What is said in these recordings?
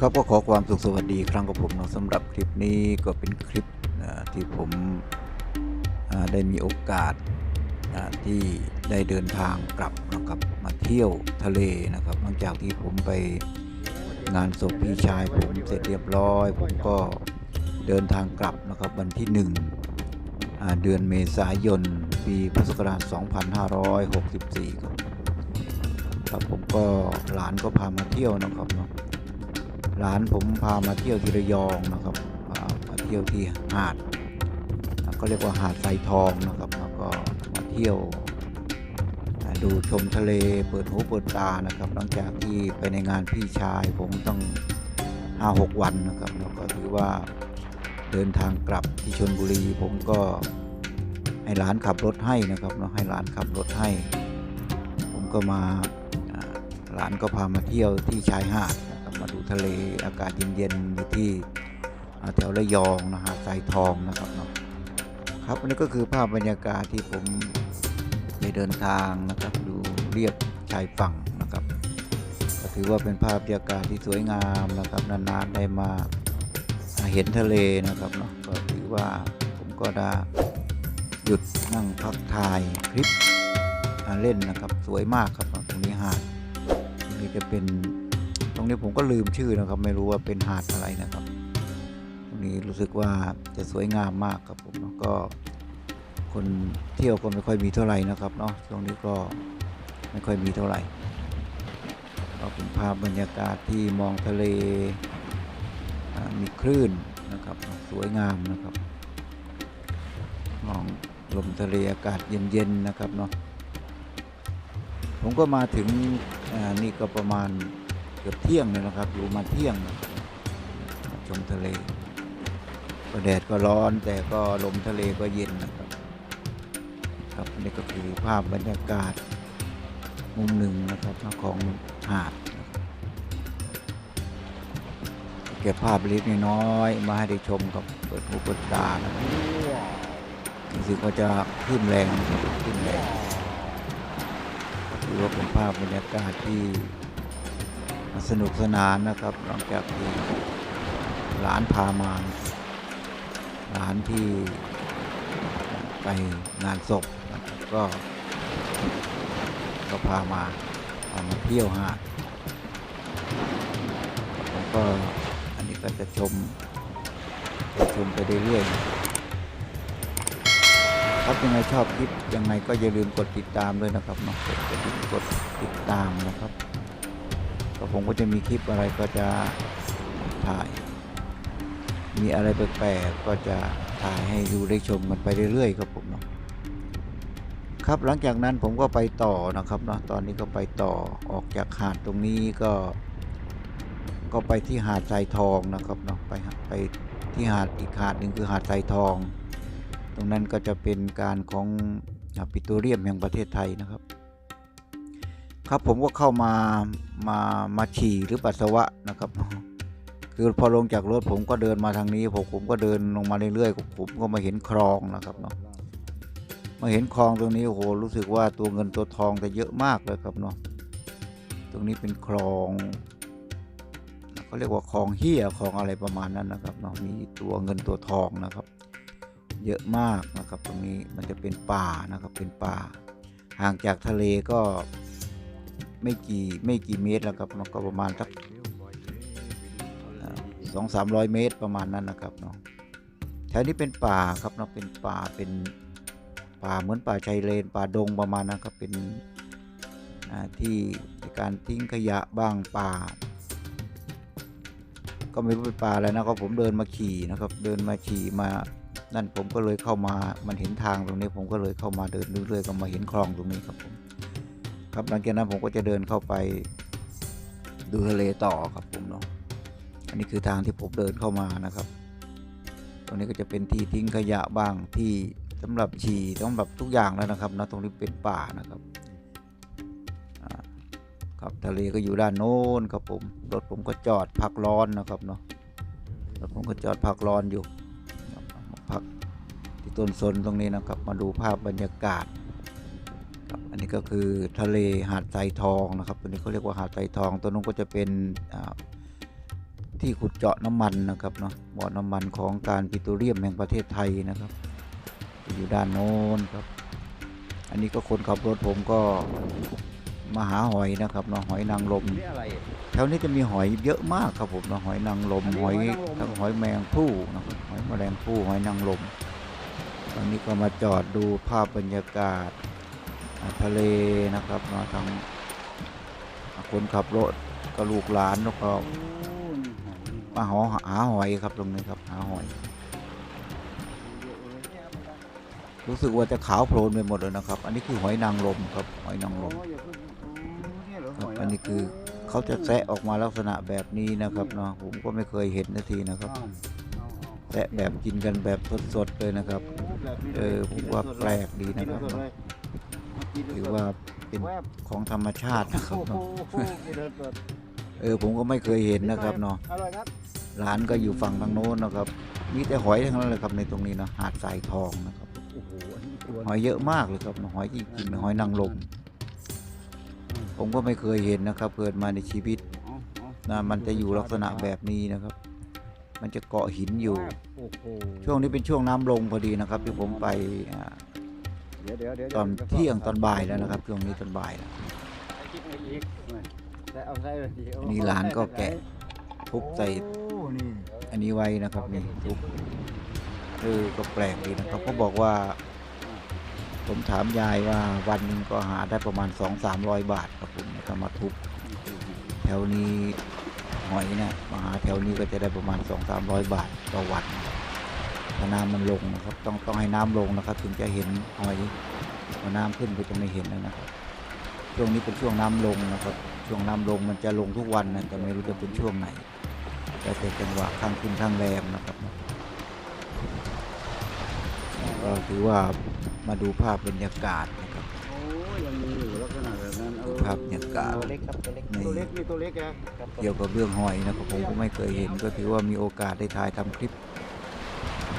ครับก็ขอความสุขสวัสดีครั้งกับผมนะสำหรับคลิปนี้ก็เป็นคลิปที่ผมได้มีโอกาสที่ได้เดินทางกลับนะครับมาเที่ยวทะเลนะครับหลังจากที่ผมไปงานศพพี่ชายผมเสร็จเรียบร้อย ผมก็เดินทางกลับนะครับวันที่หนึ่งเดือนเมษายน ปีพุทธศักราช 2564 ครับครับผมก็หลานก็พามาเที่ยวนะครับเนาะ หลานผมพามาเที่ยวที่ระยองนะครับพามาเที่ยวที่หาดก็เรียกว่าหาดไซทองนะครับแล้วก็มาเที่ยวดูชมทะเลเปิดหูเปิดตานะครับ หลังจากที่ไปในงานพี่ชายผมต้องห้าหกวันนะครับแล้วก็ถือว่าเดินทางกลับที่ชนบุรี ผมก็ให้หลานขับรถให้นะครับเนาะให้หลานขับรถให้ ผมก็มาหลานก็พามาเที่ยวที่ชายหาดนะ มาดูทะเลอากาศเย็นๆอยู่ที่แถวระยองนะฮะสายทองนะครับเนาะครับอันนี้ก็คือภาพบรรยากาศที่ผมได้เดินทางนะครับดูเรียบชายฝั่งนะครับก็ถือว่าเป็นภาพบรรยากาศที่สวยงามนะครับนานๆได้มาเห็นทะเลนะครับเนาะก็ถือว่าผมก็ได้หยุดนั่งพักถ่ายคลิปเล่นนะครับสวยมากครับตรงนี้หาดตรงนี้จะเป็น นี้ผมก็ลืมชื่อนะครับ ไม่รู้ว่าเป็นหาดอะไรนะครับตรงนี้รู้สึกว่าจะสวยงามมากครับผมแล้วก็คนเที่ยวก็ไม่ค่อยมีเท่าไหร่นะครับเนาะตรงนี้ก็ไม่ค่อยมีเท่าไหร่ก็เป็นภาพบรรยากาศที่มองทะเลมีคลื่นนะครับสวยงามนะครับ มองลมทะเลอากาศเย็นๆนะครับเนาะผมก็มาถึงนี่ก็ประมาณ กือบเที่ยงเลยนะครับ อยู่มาเที่ยงชมทะเลก็แดดก็ร้อนแต่ก็ลมทะเลก็เย็นนะครับครับนี่ก็คือภาพบรรยากาศมุมหนึ่งนะครับของหาดเก็บภาพเล็กน้อยมาให้ได้ชมกับเปิดหูเปิดตานะครับรู้สึกว่าจะขึ้นแรงขึ้นแรงถือว่าเป็นภาพบรรยากาศที่ สนุกสนานนะครับ หลังจากที่หลานพามา หลานที่ไปงานศพก็ก็พามาพามาเที่ยวหาดผมก็อันนี้ก็จะชมชมไปเรื่อยๆครับยังไงชอบคลิปยังไงก็อย่าลืมกดติดตามด้วยนะครับเนาะกดติดตามนะครับ ก็ผมก็จะมีคลิปอะไรก็จะถ่าย มีอะไรแปลกๆก็จะถ่ายให้ดูได้ชมกันไปเรื่อยๆครับผมเนาะครับหลังจากนั้นผมก็ไปต่อนะครับเนาะตอนนี้ก็ไปต่อออกจากหาดตรงนี้ก็ ก็ไปที่หาดทรายทองนะครับเนาะไปหาไปที่หาดอีกหาดหนึ่งคือหาดทรายทอง ตรงนั้นก็จะเป็นการของอ่าปิโตรเลียมแห่งประเทศไทยนะครับ ครับผมก็เข้ามามามาฉี่หรือปัสสาวะนะครับ คือพอลงจากรถผมก็เดินมาทางนี้ผมผมก็เดินลงมาเรื่อยๆผมก็มาเห็นคลองนะครับเนาะมาเห็นคลองตรงนี้โอ้โหรู้สึกว่าตัวเงินตัวทองจะเยอะมากเลยครับเนาะตรงนี้เป็นคลองเขาเรียกว่าคลองเฮียคลองอะไรประมาณนั้นนะครับเนาะมีตัวเงินตัวทองนะครับ เยอะมากนะครับ ตรงนี้มันจะเป็นป่านะครับเป็นป่า ห่างจากทะเลก็ ไม่กี่ไม่กี่เมตรแล้วครับเนาะก็ประมาณสักสองสามร้อยเมตรประมาณนั้นนะครับเนาะแถวนี้เป็นป่าครับเนาะเป็นป่าเป็นป่าเหมือนป่าชายเลนป่าดงประมาณนั้นครับเป็นที่ในการทิ้งขยะบ้างป่า ก็ไม่รู้เป็นป่าอะไรนะครับผมเดินมาขี่นะครับ เดินมาขี่มานั่นผมก็เลยเข้ามามันเห็นทางตรงนี้ผมก็เลยเข้ามาเดินเรื่อยๆก็มาเห็นคลองตรงนี้ครับผม ครับหลังจากนั้นผมก็จะเดินเข้าไปดูทะเลต่อครับผมเนาะอันนี้คือทางที่ผมเดินเข้ามานะครับตรงนี้ก็จะเป็นที่ทิ้งขยะบ้างที่สำหรับฉี่สำหรับทุกอย่างแล้วนะครับนะตรงนี้เป็นป่านะครับครับทะเลก็อยู่ด้านโน้นครับผมรถผมก็จอดพักร้อนนะครับเนาะรถผมก็จอดพักร้อนอยู่พักที่ต้นสนตรงนี้นะครับ มาดูภาพบรรยากาศ อันนี้ก็คือทะเลหาดทรายทองนะครับตัวนี้เขาเรียกว่าหาดทรายทอง ตัวนู้นก็จะเป็นอ่าที่ขุดเจาะน้ำมันนะครับเนาะบ่อน้ำมันของการปิโตรเลียมแห่งประเทศไทยนะครับ อยู่ด้านโน้นครับ อันนี้ก็คนขับรถผมก็มาหาหอยนะครับเนาะหอยนางรมนี่อะไรแถวนี้จะมีหอยเยอะมากครับผมเนาะหอยนางรมอันนี้หอยหอยนางรมทั้งหอยแมงผู้นะครับหอยแมลงผู้หอยนางรมตอนนี้ก็มาจอดดูภาพบรรยากาศอ่า ทะเลนะครับเนาะทั้งคนขับรถก็ลูกหลานแล้วก็มาหาหาหอยครับตรงนี้ครับหาหอย รู้สึกว่าจะขาวโพลนไปหมดเลยนะครับ อันนี้คือหอยนางรมครับหอยนางรมครับอันนี้คือเขาจะแซะออกมาลักษณะแบบนี้นะครับเนาะผมก็ไม่เคยเห็นนาทีนะครับแซะแบบกินกันแบบสดๆเลยนะครับ เออผมว่าแปลกดีนะครับเนาะ ถือว่าเป็นของธรรมชาตินะครับเนาะเออผมก็ไม่เคยเห็นนะครับเนาะอร่อยครับร้านก็อยู่ฝั่งทางโน้นนะครับ มีแต่หอยทั้งนั้นเลยครับในตรงนี้เนาะหาดทรายทองนะครับโอ้โหอันนี้ตัวหอยเยอะมากเลยครับหอยจริงๆหอยนางรมผมก็ไม่เคยเห็นนะครับเกิดมาในชีวิตอ๋ออ๋อนะมันจะอยู่ลักษณะแบบนี้นะครับ มันจะเกาะหินอยู่โอ้โหช่วงนี้เป็นช่วงน้ำลงพอดีนะครับ ที่ผมไป ตอนเที่ยงตอนบ่ายแล้วนะครับช่วงนี้ตอนบ่ายนะคิดไปอีกแต่เอาใส่เลยดีอันนี้ร้านก็แกะทุบใส่โอ้นี่อันนี้ไว้นะครับนี่ทุบเออก็แปลกดีนะครับเขาบอกว่า ผมถามยายว่าวันหนึงก็หาได้ประมาณ2 3 0 0บาทครับผมถ้ามาทุบแถวนี้หอยเนี่ยมาหาแถวนี้ก็จะได้ประมาณ2 3 0 0บาทต่อวัน ถ้าน้ำมันลงนะครับ ต้องต้องให้น้ำลงนะครับ ถึงจะเห็นหอยพอน้ำขึ้นก็จะไม่เห็นแล้วนะครับ ช่วงนี้เป็นช่วงน้ำลงนะครับ ช่วงน้ำลงมันจะลงทุกวันนะแต่ไม่รู้จะเป็นช่วงไหน แต่แต่จังหวะข้างขึ้นข้างแรมนะครับก็ถือว่ามาดูภาพบรรยากาศนะครับโอ้ยยังมีอยู่ลักษณะแบบนั้นเออครับบรรยากาศตัวเล็กครับตัวเล็กในตัวเล็กมีตัวเล็กนะเกี่ยวกับเรื่องหอยนะครับผมก็ไม่เคยเห็นก็ถือว่ามีโอกาสได้ถ่ายทำคลิป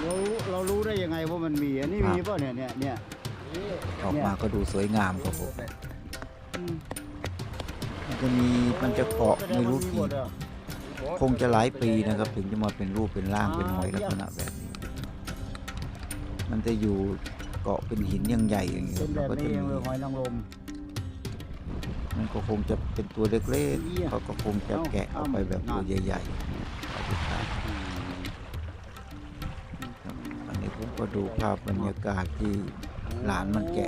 เราเรารู้ได้ยังไงว่ามันมีอันนี้ครับมีป่ะเนี่ยเนี่ยเนี่ยออกมาก็ดูสวยงามครับผมอืมมันจะมีมันจะเกาะไม่รู้กี่คงจะหลายปีนะครับ ถึงจะมาเป็นรูปเป็นร่างเป็นหอยลักษณะแบบนี้ มันจะอยู่เกาะเป็นหินยังใหญ่อย่างเงี้ยเป็นแล้วแบบก็จะนี้มียังเลยหอยนางรมมันก็คงจะเป็นตัวเล็กเอี้ยๆเขาก็คงจะแกะออกไปแบบตัวใหญ่ ๆ ก็ดูภาพบรรยากาศที่หลานมันแก่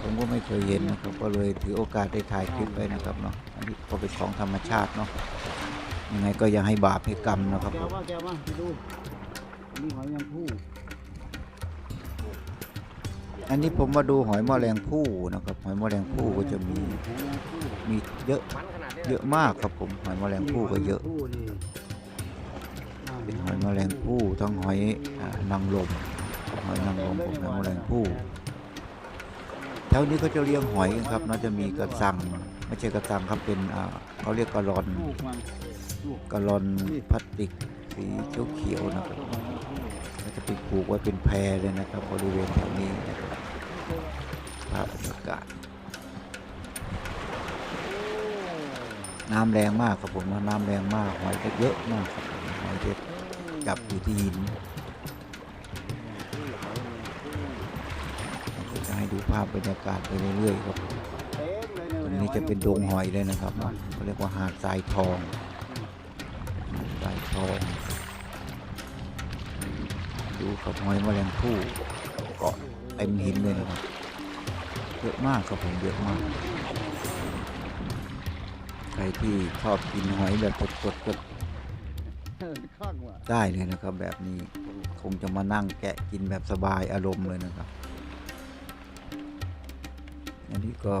ผมก็ไม่เคยเห็นนะครับ ก็เลยถือโอกาสได้ถ่ายคลิปไปนะครับเนาะอันนี้ก็เป็นของธรรมชาติเนาะยังไงก็อย่าให้บาปให้กรรมนะครับผแกะมมาแกะมาไปดูอันนี่หอยนางผู้อันนี้ผมมาดูหอยแมลงภู่นะครับ หอยแมลงภู่ก็จะมีหอยนางผู้มีเยอะเยอะมากครับผมหอยแมลงภู่ก็เยอะ นี่ เป็นหอยแมลงภู่ทั้งหอยนางรมหอยนางรมกับหอยแมลงภู่แถวนี้ก็จะเลี้ยงหอยกันครับน่าจะมีกระสังไม่ใช่กระสังครับเป็นเขาเรียกกระรอนกระลอนพลาสติกสีเขียวๆนะครับก็จะไปปลูกไว้เป็นแพรเลยนะครับบริเวณแถวนี้นะครับภาพบรรยากาศน้ำแรงมากครับผมน้ำแรงมากหอยจะเยอะมากครับ จับอยู่ที่หินจะให้ดูภาพบรรยากาศไปเรื่อยๆครับตรงนี้จะเป็นดงหอยเลยนะครับเขาเรียกว่าหาดทรายทองหาดทรายทอง ดูกับหอยแมลงภู่เกาะเต็มหินเลยนะครับเยอะมากครับผมเยอะมาก ใครที่ชอบกินหอยแบบสดๆก็ ได้เลยนะครับแบบนี้คงจะมานั่งแกะกินแบบสบายอารมณ์เลยนะครับ อันนี้ก็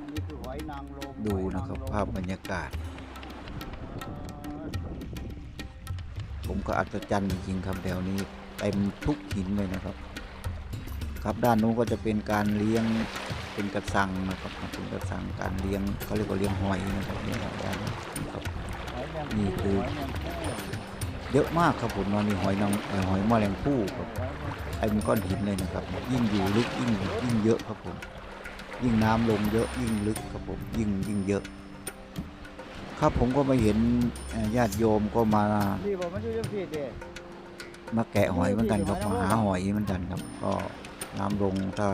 อันนี้คือหอยนางรมดูนะครับภาพบรรยากาศ ผมก็อัศจรรย์จริงๆครับแถวนี้เต็มทุกหินเลยนะครับ ครับด้านนู้นก็จะเป็นการเลี้ยงเป็นกระสังนะครับเป็นกระสังการเลี้ยงเขาเรียกว่าเลี้ยงหอยนะครับเลี้ยงหอยด้านนี้ครับหอยแมง นี่คือเยอะมากครับผมนอนมีหอยนางเอ่อหอยแมลงภู่ครับเต็มก้อนหินเลยนะครับ ยิ่งอยู่ลึกยิ่งยิ่งเยอะครับผม ยิ่งน้ำลงเยอะยิ่งลึกครับผมยิ่งยิ่งเยอะ ครับผมก็มาเห็นญาติโยมก็มานี่บอกมันอยู่จังซี่เด้มาแกะหอยเหมือนกันครับมาหาหอยเหมือนกันครับ ก็น้ำลงถ้า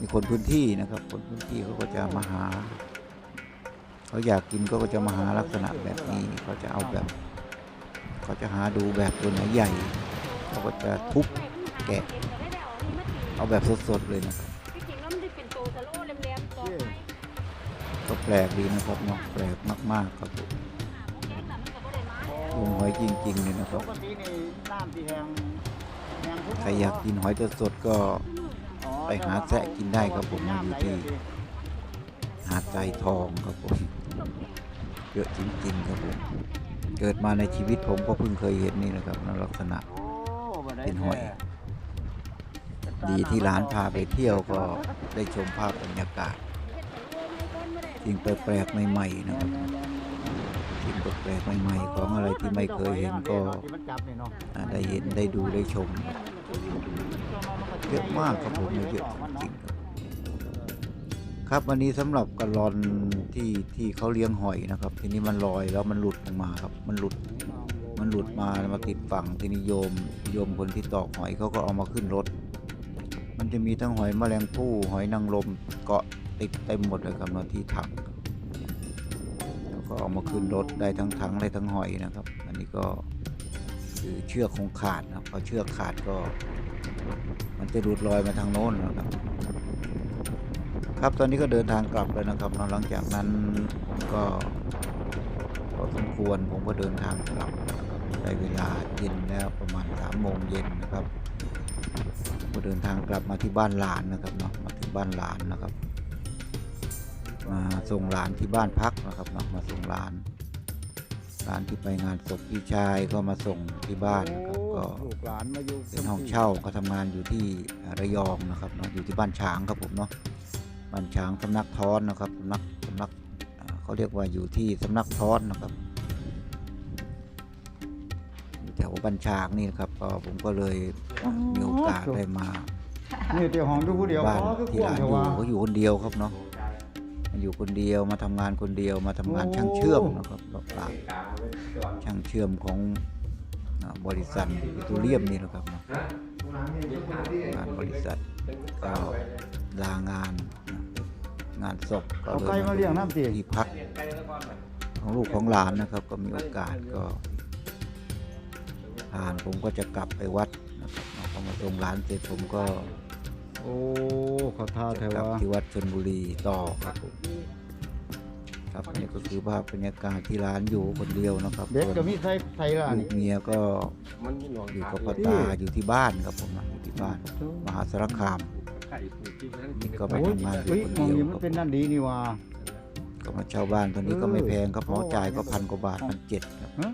มีคนพื้นที่นะครับ คนพื้นที่เขาก็จะมาหา เขาอยากกินก็จะมาหาลักษณะแบบนี้ เขาจะเอาแบบเขาจะหาดูแบบตัวไหนใหญ่ เขาก็จะทุบแกะ เอาแบบสดๆเลยนะครับที่จริงแล้วมันได้เป็นตัวสโลว์แหลมๆตัวไม้ก็แปลกดีนะครับเนาะแปลกมากๆครับผมแกงน่ะมันก็บ่ได้มาลุงหอยจริงๆเลยนะคปรับกตินี่น้ำที่แห้งแห้งทุกใครอยากกินหอยสดๆก็อ๋อไปหาแซะกินได้ครับผมอยู่ที่หาดใจทองครับผม เยอะจริงๆครับผมเกิดมาในชีวิตผมก็เพิ่งเคยเห็นนี่นะครับในลักษณะโอ้บ่ได้เป็นหอย ดีที่ร้านพาไปเที่ยวก็ได้ชมภาพบรรยากาศสิ่งแปลกๆใหม่ๆนะครับสิ่งแปลกๆใหม่ๆของอะไรที่ไม่เคยเห็นก็ที่มันจับนี่เนาะอ่าได้เห็นได้ดูได้ชมเยอะมากครับผมเยอะจริงๆ ครับวันนี้สำหรับกะลอนที่ที่เขาเลี้ยงหอยนะครับ ทีนี้มันลอยแล้วมันหลุดลงมาครับ มันหลุด มันหลุดมามาติดฝั่งทีนี้โยมโยมคนที่ตอกหอยเขาก็เอามาขึ้นรถ มันจะมีทั้งหอยแมลงภู่หอยนางรมเกาะติดเต็มหมดเลยครับนาะที่ถังแล้วก็เอามาขึ้นรถได้ทั้งถังได้ทั้งหอยนะครับ อันนี้ก็คือเชือกคงขาดนะครับพอเชือกขาดก็ มันจะหลุดลอยมาทางโน้นนะครับ ครับตอนนี้ก็เดินทางกลับแล้วนะครับหลังจากนั้นก็พอสมควรผมก็เดินทางกลับนะครับได้เวลาเย็นแล้วประมาณสามโมงเย็นนะครับก็เดินทางกลับมาที่บ้านหลานนะครับเนาะมาถึงบ้านหลานนะครับ มาส่งหลานที่บ้านพักนะครับเนาะมาส่งหลานหลานที่ไปงานศพพี่ชายก็มาส่งที่บ้านนะครับก็หลานมาอยู่เป็นห้องเช่าก็ทำงานอยู่ที่ระยองนะครับเนาะอยู่ที่บ้านช้างครับผมเนาะ บ้านช้างสำนักท้อนนะครับสำนักสำนักอ่าเขาเรียกว่าอยู่ที่สำนักท้อนนะครับอยู่แถวบ้านช้างนี่นะครับก็ผมก็เลยมีโอกาสได้มานี่เดี๋ยวห้องอยู่ผู้เดียวบ้านอ๋อคือที่กว้าร้างนอยู่เถอะวะเขาอยู่คนเดียวครับเนาะมาอยู่คนเดียวมาทำงานคนเดียวมาทำงานช่างเชื่อมนะครับหลักๆช่างเชื่อมของอ่าบริษัทปิโตรเลียมนี่นะครับเนาะงานบริษัท ก็ลางานนะงานศพก็เอาเลยไก่มาเลี้ยงน้ำสิ ที่พักของลูกของหลานนะครับ ก็มีโอกาสก็ผ่านผมก็จะกลับไปวัดนะครับพอมาส่งหลานเสร็จผมก็โอ้เขาท่าแถจะกลับวะที่วัดชนบุรีต่อครับผมครับนี่ก็คือภาพบรรยากาศที่ร้านอยู่คนเดียวนะครับเด็กก็ส่วนมีไทยไทยล่ะลูนี่ กเมียก็มันมีหลวงอยู่ขากับด้พ่วอยตาอยู่ที่บ้านครับผมนะอยู่ที่ บ้านมหาสารคามไข่ผูกที่นั่นนี่ก็ไปโอ้ยทำงานอยู่เฮ้ยคนมองเดียวนี้คมันรับเป็นนั่นดีนี่ว่าก็มาเช่าบ้านตัวนี้ก็ไม่เออแพงครับหมอเพราะจ่ายก็ว่าพันกว่าบาทพันเจ็ดครับฮะ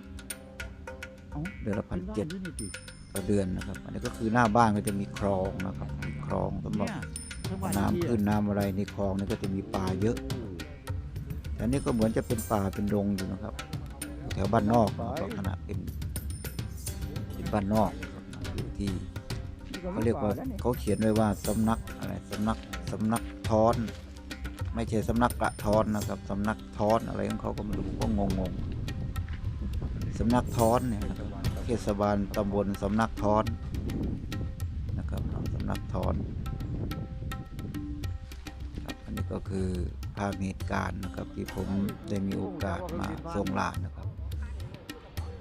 เอ้าเดือนละพันเจ็ดบ้านี่ดิต่อเดือนนะครับ อันนี้ก็คือหน้าบ้านก็จะมีคลองนะครับมีคลองสำหรับเนี่ยทั้งบ้าน้ำที่ขึ้นน้ำอะไรในคลองนี่ก็จะมีปลาเยอะแต่อันนี้ก็เหมือนจะเป็นป่าเป็นดงอยู่นะครับอยู่แถวบ้านนอกนะครับลักษณะเป็นเป็นบ้านนอกนะครับอยู่ที่ เขาเรียกว่าเขาเขียนไว้ว่าสำนักอะไรสำนักสำนักท้อน ไม่ใช่สำนักกระท้อนนะครับสำนักท้อนอะไรของเขาก็ไม่รู้ก็งงงๆสำนักท้อนเนี่ยนะครับเทศบาลตำบลสำนักท้อนนะครับสำนักท้อนครับอันนี้ก็คือภาพเหตุการณ์นะครับที่ผมได้มีโอกาสมาส่งลานนะครับ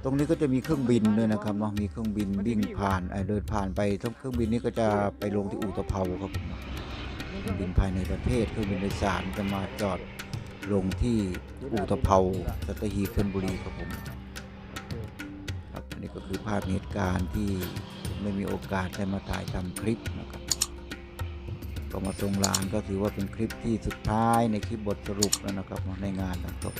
ตรงนี้ก็จะมีเครื่องบินด้วยนะครับเนาะมีเครื่องบินวิ่งผ่านเดินผ่านไปทั้งเครื่องบินนี้ก็จะไปลงที่อู่ตะเภาครับผมเครื่องบินภายในประเทศเครื่องบินโดยสารจะมาจอดลงที่อู่ตะเภาสัตหีบชลบุรีครับผมครับอันนี้ก็คือภาพเหตุการณ์ที่ไม่มีโอกาสได้มาถ่ายทำคลิปนะครับก็มาส่งลานก็ถือว่าเป็นคลิปที่สุดท้ายในคลิปบทสรุปแล้วนะครับในงานนะครับ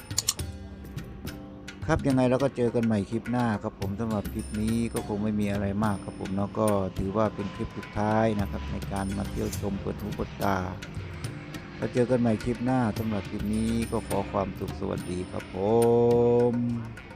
ครับยังไงเราก็เจอกันใหม่คลิปหน้าครับผมสำหรับคลิปนี้ก็คงไม่มีอะไรมากครับผมเนาะก็ถือว่าเป็นคลิปสุดท้ายนะครับ ในการมาเที่ยวชมเปิดหูเปิดตาเราเจอกันใหม่คลิปหน้าสำหรับคลิปนี้ก็ขอความสุขสวัสดีครับผม